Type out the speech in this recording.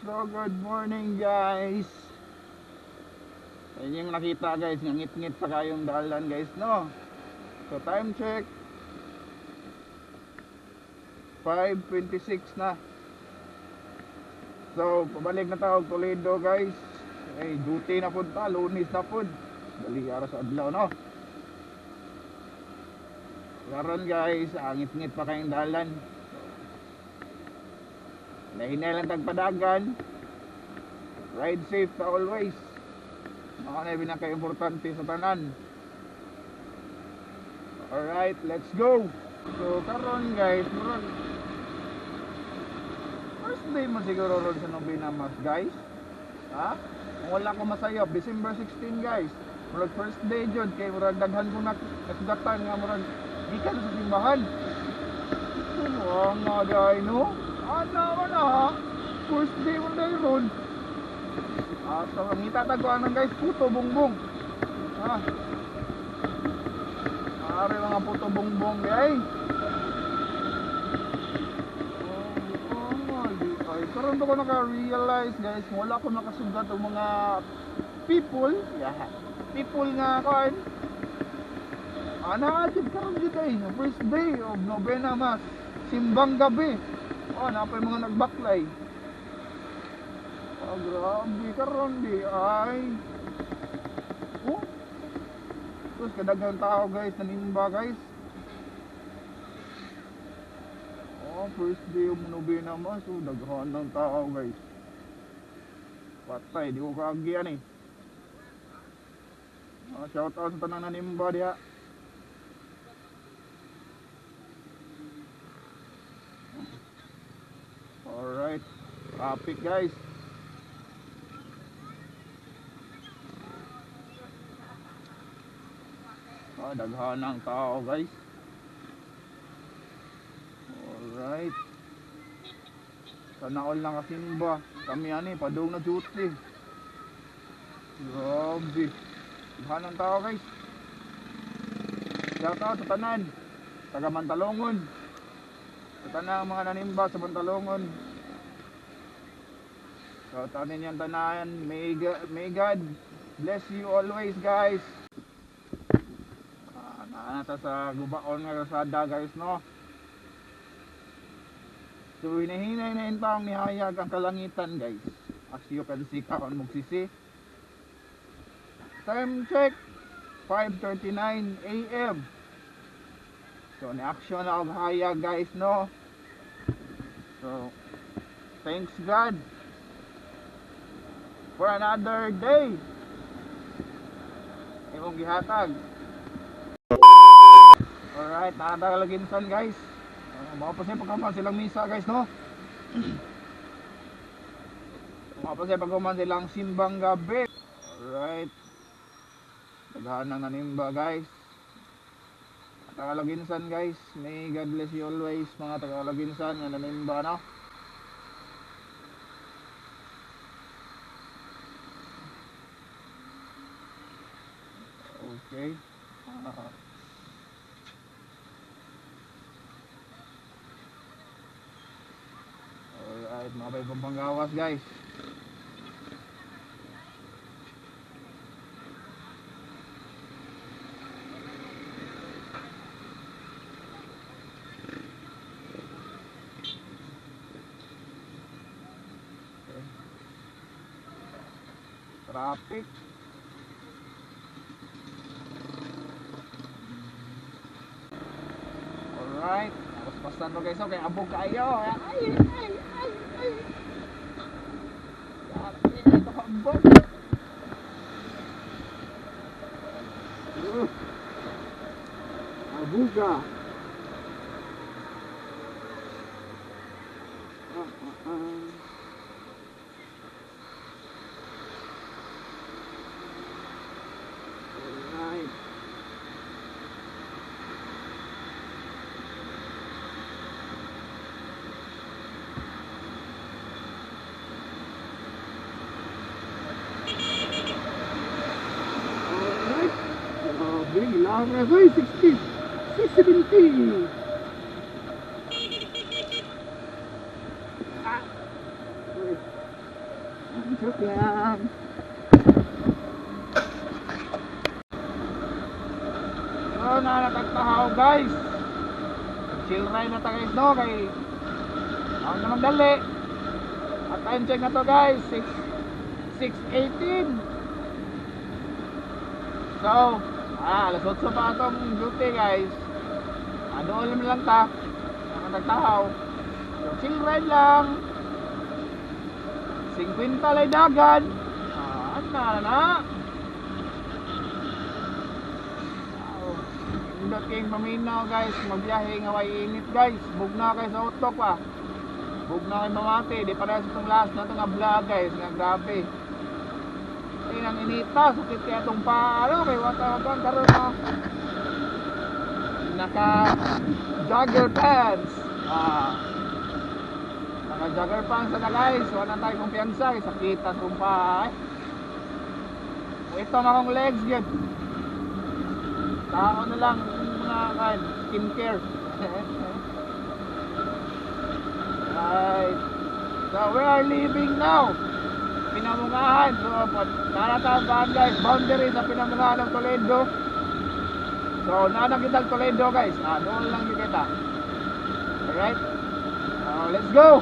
So, good morning guys. Ayun yung nakita guys, ngit-ngit pa kayong dalan guys, no? So, time check. 5.26 na. So, pabalik na tao Toledo guys. Eh, duty na po ta, lunis na po. Dali ara sa adlaw, no? Karon guys, angit-ngit pa kayong dalan. Nahinay lang tagpadagan. Ride safe ta always. Mga na pinaka-importante sa tanan. Alright, let's go. So karon guys, murag first day mo siguro ron sa Novena Mas guys. Ha? Kung wala ko masayop, December 16 guys. Murag first day jud kay murag daghan ko na nasugatan nga murag gikan sa simbahan. Oh, nga guys, no? Ano? First day mo na yun. Ah, so ang itatagpuan ng guys, puto bongbong. Ha? Ari mga puto bongbong guys. Oh, oh, karon ko naka-realize guys, wala ko nakasugat ang mga people, yeah. People nga kan. Ana adid karon gid ay, first day of Novena Mass, simbang gabi. Oh, napay mga nagbaklay. Oh, grabe karon di ay. Oh. Terus kadaghang tao guys, nanimba guys. Oh, first day of Novena Mass, so daghan ng tao guys. Patay, di ko kaagyan eh. Ah, shout out sa tanang nanimba diha. Alright, traffic guys. Ah, daghan ng tao guys. Alright. Sana all nakasimba. Kami ani, padung na duty. Grabe. Daghan ng tao guys. Shout out sa tanan. Taga Mantalongon. Sa tanang mga nanimba sa Mantalongon. Shout out ninyo ang tanan. May, may God bless you always guys. Ah, naanata sa gubaon nga kasada guys no. So hinahinay na intang nihayag ang kalangitan guys. As you can see kaon magsisi. Time check 5:39 AM. So ni action na og hayag guys no. So thanks God for another day. Imong gihatag. Alright, nakadalaginsan guys. Uh, mga pa siya pagkaman silang misa guys no. mga pa siya pagkaman silang simbang gabi. Alright. Daghan ng nanimba guys. Tagalaginsan guys. May God bless you always mga Tagalaginsan nga nanimba no. Okay. Ah. Alright, mga bay pampanggawas guys. Traffic. Alright. Pasan mo guys, okay, abog kayo. Ay, ay, ay, ay. Grabe, ito abog. Uh. Abuga. Ah, ah, ah. Alright. Alright. Lakas ay 60. 670. Ah. Uy. Joke lang. So, na natagtahaw guys. Chill ride na ta guys no kay ako na magdali. At time check na to guys. 6 6.18 So, ah, alas 8 pa itong duty guys. Ano ulam lang ta. Nakatagtahaw. So, chill ride lang. 50 lay dagan. Ah, na na. Wow. Indot kayong paminaw guys, magbiyahe nga way init guys. Bugna kayo sa utok pa. Bugna kayo mamati, di pa na sa itong last na itong vlog guys, nga grabe. Ay nang inita, sakit kaya itong pa, ano, kay watawagan karon na. Naka jogger pants. Ah. Naka jogger pants na guys, wala tayo kumpiyansa, kay sakita itong pa. Ay. Ito makong legs yun. Tao na lang mga kan, skincare. right. So we are leaving now. Pinamungahan. So naratabaan guys, boundary sa pinamungahan ng Toledo. So nanang kita Toledo guys. Ah, doon lang yung kita. Alright. Uh, let's go.